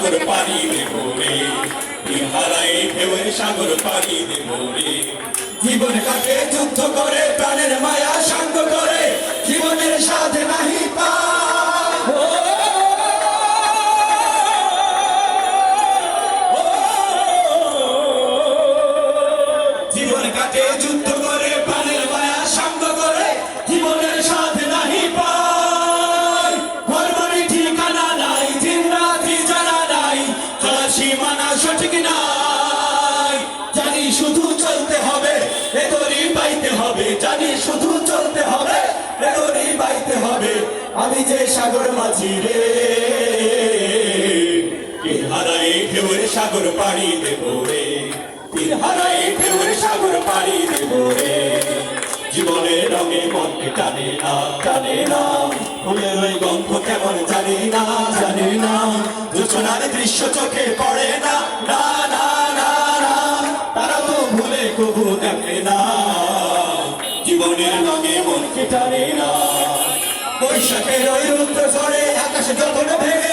সাগর পাড়ি দেব রে তীর হারাই ঢেউয়ের সাগর পাড়ি দেব রে জীবন কাটে যুদ্ধ করে প্রাণের মায়া শান্ত করে জীবনের সাথে নাহি ও, জীবন কাটে যুদ্ধ সীমানা সঠিক নাই। জানি শুধু চলতে হবে এতরি পাইতে হবে। জানি শুধু চলতে হবে এতরি পাইতে হবে। আমি যে সাগর মাঝি রে হারাই ঢেউয়ের সাগর পাড়ি দেব রে। তীর হারাই ঢেউয়ের সাগর পাড়ি দেব রে। জীবনের রঙে মনকে টানে না টানে না। ফুলের ওই গন্ধ কেমন জানি না জানি না। দুজনার দৃশ্য চোখে পড়ে না। তারা তো ভুলে কবু দেখে না। জীবনের রঙে মন কেটারে না। বৈশাখের ওই রুদ্র আকাশে যখন ভেঙে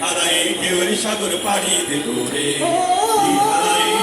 হারাই ঢেউয়ের সাগর পাড়ি দেব রে। হারাই